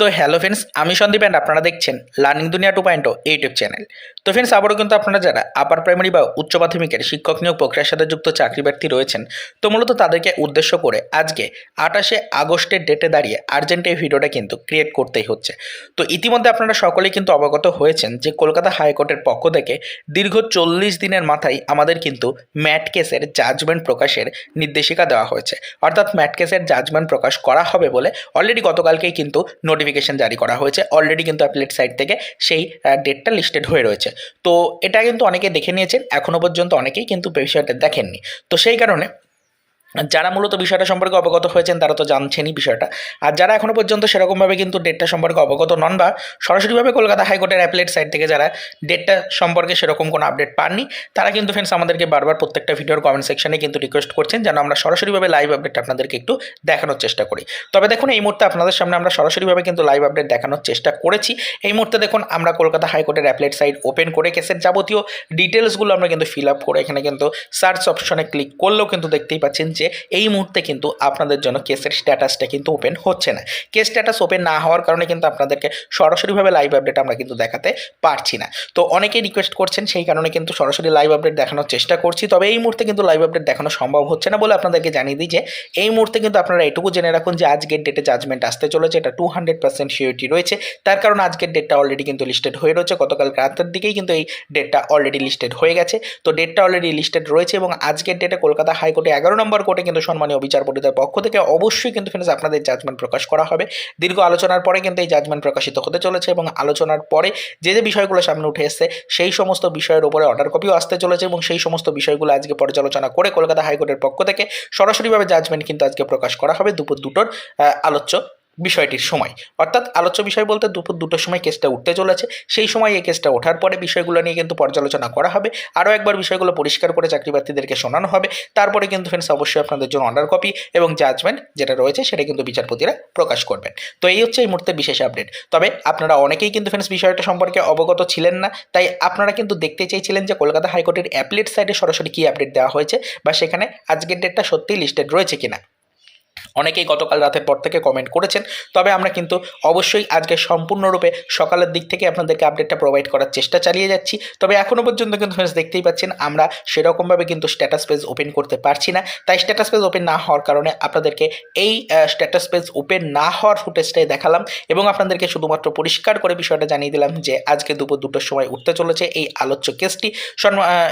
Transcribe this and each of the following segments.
তো hello friends আমি Sandeep and আপনারা দেখছেন learning Duniya two point YouTube channel তো ফ্রেন্ডস আবারও কিন্তু আপনারা যারা আপার প্রাইমারি বা উচ্চ মাধ্যমিকের শিক্ষক নিয়োগ প্রক্রিয়ার সাথে যুক্ত চাকরি ব্যক্তি রয়েছেন, তো মূলত তাদেরকে উদ্দেশ্য করে আজকে আঠাশে আগস্টের ডেটে দাঁড়িয়ে আর্জেন্ট এই ভিডিওটা কিন্তু ক্রিয়েট করতেই হচ্ছে। তো ইতিমধ্যে আপনারা সকলেই কিন্তু অবগত হয়েছেন যে কলকাতা হাইকোর্টের পক্ষ থেকে দীর্ঘ চল্লিশ দিনের মাথায় আমাদের কিন্তু ম্যাট কেসের জাজমেন্ট প্রকাশের নির্দেশিকা দেওয়া হয়েছে। অর্থাৎ ম্যাট কেসের জাজমেন্ট প্রকাশ করা হবে বলে অলরেডি গতকালকেই কিন্তু নোটিফিকেশন জারি করা হয়েছে। অলরেডি কিন্তু অ্যাপলেট সাইট থেকে সেই ডেটটা লিস্টেড হয়ে রয়েছে। তো এটা কিন্তু অনেকে দেখে নিয়েছেন এখনও পর্যন্ত অনেকেই কিন্তু বিষয়টা দেখেননি। তো সেই কারণে যারা মূলত বিষয়টা সম্পর্কে অবগত হয়েছেন তারা তো জানছেনই বিষয়টা। আর যারা এখনও পর্যন্ত সেরকমভাবে কিন্তু ডেটটা সম্পর্কে অবগত নন বা সরাসরিভাবে কলকাতা হাইকোর্টের অ্যাপলেট সাইট থেকে যারা ডেটটা সম্পর্কে সেরকম কোনো আপডেট পাননি, তারা কিন্তু ফ্রেন্ডস আমাদেরকে বারবার প্রত্যেকটা ভিডিওর কমেন্ট সেকশনে কিন্তু রিকোয়েস্ট করছেন যেন আমরা সরাসরিভাবে লাইভ আপডেট আপনাদেরকে একটু দেখানোর চেষ্টা করি। তবে দেখুন, এই মুহূর্তে আপনাদের সামনে আমরা সরাসরিভাবে কিন্তু লাইভ আপডেট দেখানোর চেষ্টা করেছি। এই মুহূর্তে দেখুন, আমরা কলকাতা হাইকোর্টের অ্যাপলেট সাইট ওপেন করে কেসের যাবতীয় ডিটেলসগুলো আমরা কিন্তু ফিল আপ করে এখানে কিন্তু সার্চ অপশনে ক্লিক করলেও কিন্তু দেখতেই পাচ্ছেন যে এই মুহূর্তে কিন্তু আপনাদের জন্য কেসের স্ট্যাটাসটা কিন্তু ওপেন হচ্ছে না। কেস স্ট্যাটাস ওপেন না হওয়ার কারণে কিন্তু আপনাদেরকে সরাসরিভাবে লাইভ আপডেট আমরা কিন্তু দেখাতে পারছি না। তো অনেকেই রিকোয়েস্ট করছেন, সেই কারণে কিন্তু সরাসরি লাইভ আপডেট দেখানোর চেষ্টা করছি। তবে এই মুহূর্তে কিন্তু লাইভ আপডেট দেখানো সম্ভব হচ্ছে না বলে আপনাদেরকে জানিয়ে দিই যে, এই মুহূর্তে কিন্তু আপনারা এটুকু জেনে রাখুন যে, আজকের ডেটে জাজমেন্ট আসতে চলেছে, এটা টু হান্ড্রেড পার্সেন্ট সিওরিটি রয়েছে। তার কারণ আজকের ডেটটা অলরেডি কিন্তু লিস্টেড হয়ে রয়েছে, গতকাল রাতের দিকেই কিন্তু এই ডেটটা অলরেডি লিস্টেড হয়ে গেছে। তো ডেটটা অলরেডি লিস্টেড রয়েছে এবং আজকের ডেটে কলকাতা হাইকোর্টে এগারো নম্বর কোর্টে কিন্তু সম্মানীয় বিচারপতিদের পক্ষ থেকে অবশ্যই কিন্তু ফ্রেন্ডস আপনাদের জাজমেন্ট প্রকাশ করা হবে। দীর্ঘ আলোচনার পরে কিন্তু এই জাজমেন্ট প্রকাশিত হতে চলেছে এবং আলোচনার পরে যে যে বিষয়গুলো সামনে উঠে এসছে, সেই সমস্ত বিষয়ের উপরে অর্ডার কপিও আসতে চলেছে এবং সেই সমস্ত বিষয়গুলো আজকে পর্যালোচনা করে কলকাতা হাইকোর্টের পক্ষ থেকে সরাসরিভাবে জাজমেন্ট কিন্তু আজকে প্রকাশ করা হবে দুপুর দুটোর আলোচ্য। বিষয়টির সময়। অর্থাৎ আলোচ্য বিষয় বলতে দুপুর দুটোর সময় কেসটা উঠতে চলেছে। সেই সময় এই কেসটা ওঠার পরে বিষয়গুলো নিয়ে কিন্তু পর্যালোচনা করা হবে। আরও একবার বিষয়গুলো পরিষ্কার করে চাকরি প্রার্থীদেরকে শোনানো হবে। তারপরে কিন্তু ফ্রেন্ডস অবশ্যই আপনাদের জন্য অর্ডার কপি এবং জাজমেন্ট যেটা রয়েছে সেটা কিন্তু বিচারপতিরা প্রকাশ করবেন। তো এই হচ্ছে এই মুহূর্তে বিশেষ আপডেট তবে আপনারা অনেকেই কিন্তু ফ্রেন্ডস বিষয়টা সম্পর্কে অবগত ছিলেন না। তাই আপনারা কিন্তু দেখতে চেয়েছিলেন যে কলকাতা হাইকোর্টের অ্যাপলেট সাইটে সরাসরি কী আপডেট দেওয়া হয়েছে বা সেখানে আজকের ডেটটা সত্যিই লিস্টেড রয়েছে কিনা। অনেকেই গতকাল রাতের পর থেকে কমেন্ট করেছেন। তবে আমরা কিন্তু অবশ্যই আজকে সম্পূর্ণরূপে সকালের দিক থেকে আপনাদেরকে আপডেটটা প্রোভাইড করার চেষ্টা চালিয়ে যাচ্ছি। তবে এখনও পর্যন্ত কিন্তু friends দেখতেই পাচ্ছেন, আমরা সেরকমভাবে কিন্তু স্ট্যাটাস পেজ ওপেন করতে পারছি না। তাই স্ট্যাটাস পেজ ওপেন না হওয়ার কারণে আপনাদেরকে এই স্ট্যাটাস পেজ ওপেন না হওয়ার ফুটেজটাই দেখালাম এবং আপনাদেরকে শুধুমাত্র পরিষ্কার করে বিষয়টা জানিয়ে দিলাম যে আজকে দুপুর দুটোর সময় উঠতে চলেছে এই আলোচ্য কেসটি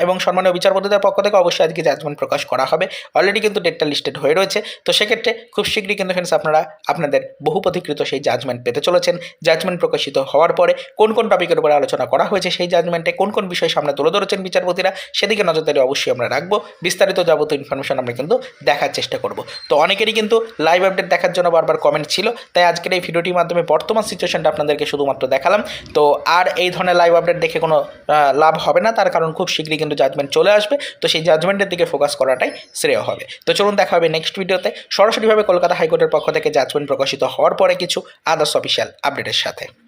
এবং সম্মানীয় বিচারপতিদের পক্ষ থেকে অবশ্যই আজকে জাজমেন্ট প্রকাশ করা হবে। অলরেডি কিন্তু ডেটটা লিস্টেড হয়ে রয়েছে। তো সেক্ষেত্রে খুব শীঘ্রই কিন্তু ফ্রেন্ডস আপনারা আপনাদের বহু প্রতীকৃত সেই জাজমেন্ট পেতে চলেছেন। জাজমেন্ট প্রকাশিত হওয়ার পরে কোন কোন টপিকের উপরে আলোচনা করা হয়েছে সেই জাজমেন্টে কোন কোন বিষয় সামনে তুলে ধরেছেন বিচারপতিরা, সেদিকে নজরদারি অবশ্যই আমরা রাখব। বিস্তারিত যাবতীয় ইনফরমেশন আমরা কিন্তু দেখার চেষ্টা করব। তো অনেকেরই কিন্তু লাইভ আপডেট দেখার জন্য বারবার কমেন্ট ছিল, তাই আজকের এই ভিডিওটির মাধ্যমে বর্তমান সিচুয়েশনটা আপনাদেরকে শুধুমাত্র দেখালাম। তো আর এই ধরনের লাইভ আপডেট দেখে কোনো লাভ হবে না, তার কারণ খুব শীঘ্রই কিন্তু জাজমেন্ট চলে আসবে। তো সেই জাজমেন্টের দিকে ফোকাস করাটাই শ্রেয় হবে। তো চলুন দেখা হবে নেক্সট ভিডিওতে সরাসরিভাবে কলকাতা হাইকোর্টের পক্ষ থেকে জাজমেন্ট প্রকাশিত হওয়ার পরে কিছু আদার্স অফিসিয়াল আপডেটের সাথে।